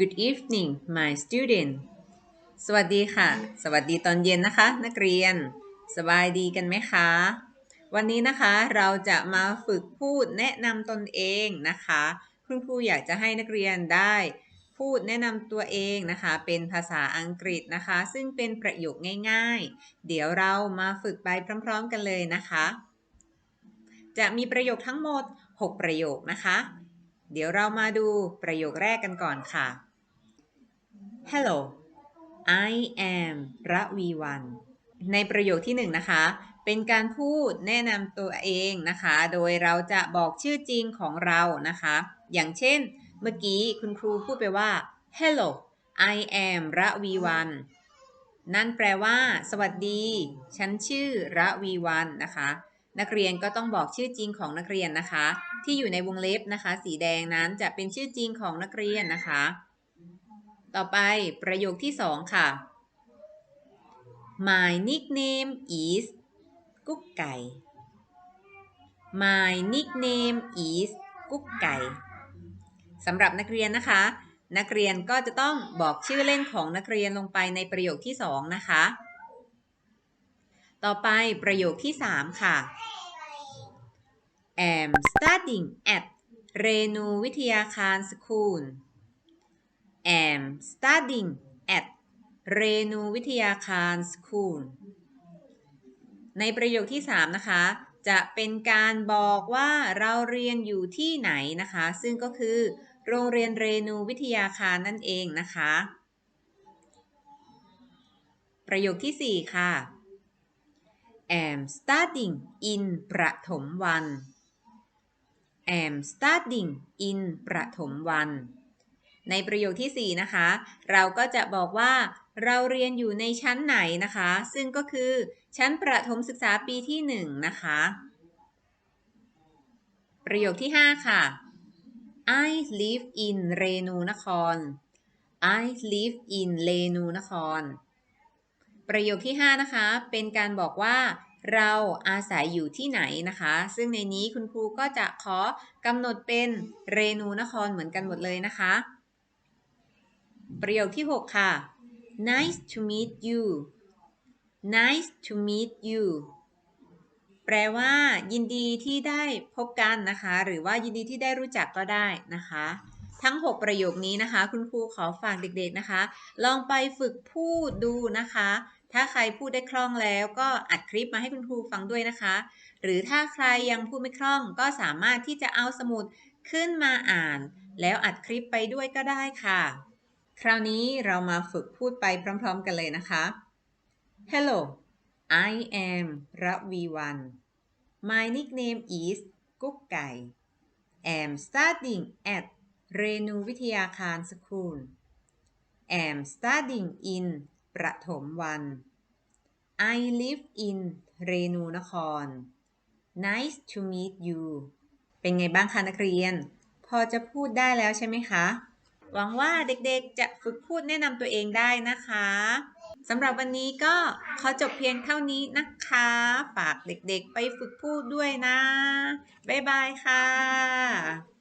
Good evening my student สวัสดีค่ะ สวัสดีตอนเย็นนะคะ นักเรียน สบายดีกันไหมคะ วันนี้นะคะเราจะมาฝึกพูดแนะนำตนเองนะคะ คุณครูอยากจะให้นักเรียนได้พูดแนะนำตัวเองนะคะ เป็นภาษาอังกฤษนะคะ ซึ่งเป็นประโยคง่ายๆ เดี๋ยวเรามาฝึกไปพร้อมๆกันเลยนะคะ จะมีประโยคทั้งหมด 6 ประโยคนะคะ เดี๋ยวเรามาดูประโยคแรกกันก่อนค่ะ Hello I am ระวีวัน ในประโยคที่หนึ่งนะคะ เป็นการพูดแนะนำตัวเองนะคะ โดยเราจะบอกชื่อจริงของเรานะคะ อย่างเช่น เมื่อกี้คุณครูพูดไปว่า Hello I am ระวีวันนั่นแปลว่า สวัสดี ฉันชื่อระวีวันนะคะ นักเรียนก็ต้องบอกชื่อจริงของนักเรียนนะคะ ที่อยู่ในวงเล็บนะคะ สีแดงนั้นจะเป็นชื่อจริงของนักเรียนนะคะ ต่อไปประโยคที่สองค่ะ My nickname is กุ๊กไก่ My nickname is กุ๊กไก่สำหรับนักเรียนนะคะ นักเรียนก็จะต้องบอกชื่อเล่นของนักเรียนลงไปในประโยคที่สองนะคะ ต่อไปประโยคที่สามค่ะ am studying at เรนูวิทยาคาร school am studying at เรนูวิทยาคาร school ในประโยคที่ 3 นะคะ จะเป็นการบอกว่าเราเรียนอยู่ที่ไหนนะคะ ซึ่งก็คือ โรงเรียนเรนูวิทยาคารนั่นเองนะคะ ประโยคที่ 4 ค่ะ am studying in ประถมวัน am studying in ประถมวัน ในประโยคที่ 4 นะคะ เราก็จะบอกว่าเราเรียนอยู่ในชั้นไหนนะคะ ซึ่งก็คือชั้นประถมศึกษาปีที่ 1 นะคะ ประโยคที่ 5 ค่ะ I live in เรนูนคร I live in เรนูนคร ประโยคที่ 5 นะคะ เป็นการบอกว่าเราอาศัยอยู่ที่ไหนนะคะ ซึ่งในนี้คุณครูก็จะขอกำหนดเป็นเรนูนครเหมือนกันหมดเลยนะคะ ประโยคที่ 6 ค่ะ nice to meet you nice to meet you แปลว่ายินดีที่ได้พบกันนะคะ หรือว่ายินดีที่ได้รู้จักก็ได้นะคะ ทั้ง 6 ประโยคนี้นะคะ คุณครูขอฝากเด็กๆนะคะ ลองไปฝึกพูดดูนะคะ ถ้าใครพูดได้คล่องแล้วก็อัดคลิปมาให้คุณครูฟังด้วยนะคะ หรือถ้าใครยังพูดไม่คล่องก็สามารถที่จะเอาสมุดขึ้นมาอ่าน แล้วอัดคลิปไปด้วยก็ได้ค่ะ คราวนี้เรามาฝึกพูดไปพร้อม ๆ กันเลยนะคะ Hello I am ระวีวัน My nickname is กุ๊กไก่ am studying at เรนูวิทยาคาร school am studying in ประถมวัน I live in เรนูนคร Nice to meet you เป็นไงบ้างคะนักเรียน พอจะพูดได้แล้วใช่ไหมคะ หวังว่าเด็กๆจะฝึกพูดแนะนำตัวเองได้นะคะสำหรับวันนี้ก็ขอจบเพียงเท่านี้นะคะ ฝากเด็กๆไปฝึกพูดด้วยนะ บ๊ายบายค่ะ